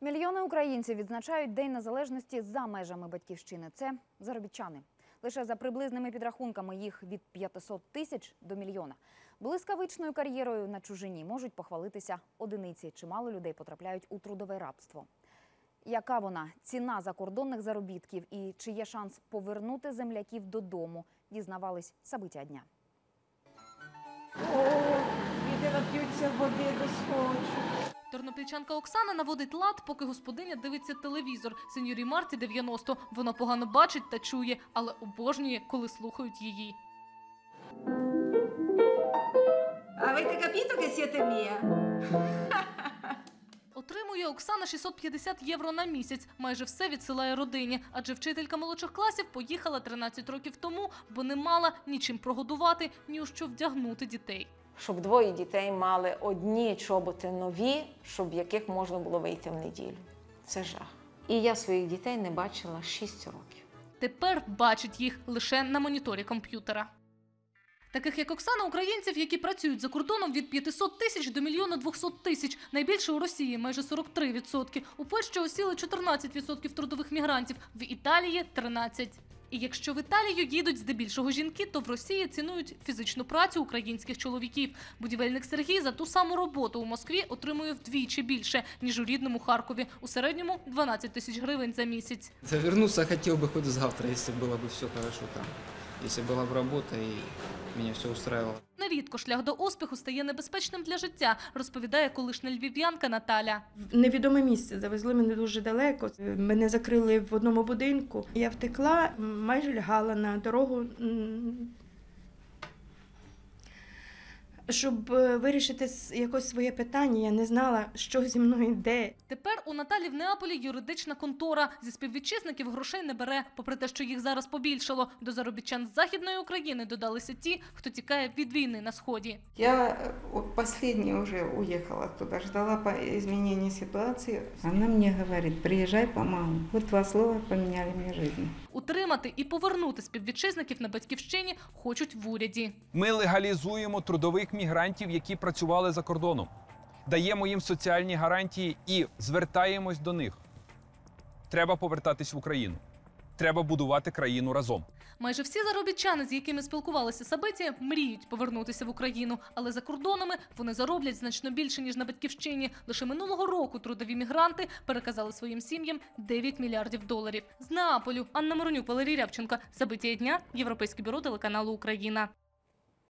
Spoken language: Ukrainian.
Мільйони українців відзначають День Незалежності за межами батьківщини. Це заробітчани. Лише за приблизними підрахунками їх від 500 тисяч до мільйона. Блискавичною кар'єрою на чужині можуть похвалитися одиниці. Чимало людей потрапляють у трудове рабство. Яка вона ціна закордонних заробітків і чи є шанс повернути земляків додому? Дізнавались Сабиття дня. О, діти нап'ються води до схочу. Тернопільчанка Оксана наводить лад, поки господиня дивиться телевізор. Сеньорі Марті 90. Вона погано бачить та чує, але обожнює, коли слухають її. Avete capito che siete mia? Отримує Оксана 650 євро на місяць. Майже все відсилає родині, адже вчителька молодших класів поїхала 13 років тому, бо не мала нічим прогодувати, ні у що вдягнути дітей. Щоб двоє дітей мали одні чоботи нові, щоб яких можна було вийти в неділю. Це жах. І я своїх дітей не бачила 6 років. Тепер бачить їх лише на моніторі комп'ютера. Таких як Оксана, українців, які працюють за кордоном від 500 тисяч до мільйона 200 тисяч. Найбільше у Росії майже 43%. У Польщі осіли 14% трудових мігрантів, в Італії 13%. І якщо в Італію їдуть здебільшого жінки, то в Росії цінують фізичну працю українських чоловіків. Будівельник Сергій за ту саму роботу у Москві отримує вдвічі більше, ніж у рідному Харкові. У середньому 12 тисяч гривень за місяць. Да Вернуться хотел бы хоть завтра, если было бы все хорошо там. Если была бы работа и меня все устраивало. Нерідко шлях до успіху стає небезпечним для життя, розповідає колишня львів'янка Наталя. В невідоме місце завезли мене дуже далеко. Мене закрили в одному будинку. Я втекла, майже лягала на дорогу. Щоб е, вирішити якось своє питання, я не знала, що зі мною йде. Тепер у Наталі в Неаполі юридична контора зі співвітчизників грошей не бере, попри те, що їх зараз побільшало. До заробітчан з західної України додалися ті, хто тікає від війни на сході. Я вот последняя уже уехала туда, ждала по- изменения ситуации. Она мне говорит, приезжай по маму. Вот два слова поменяли мне жизнь. Утримати і повернути співвітчизників на батьківщині хочуть в уряді. Ми легалізуємо трудових мігрантів, які працювали за кордоном, даємо їм соціальні гарантії і звертаємось до них. Треба повертатись в Україну. Треба будувати країну разом. Майже всі заробітчани, з якими спілкувалися Сабиті, мріють повернутися в Україну, але за кордонами вони зароблять значно більше ніж на батьківщині. Лише минулого року трудові мігранти переказали своїм сім'ям 9 мільярдів доларів. З Неаполю Анна Моронюк, Валерій Рябченко. Сабиті дня. Європейське бюро телеканалу Україна.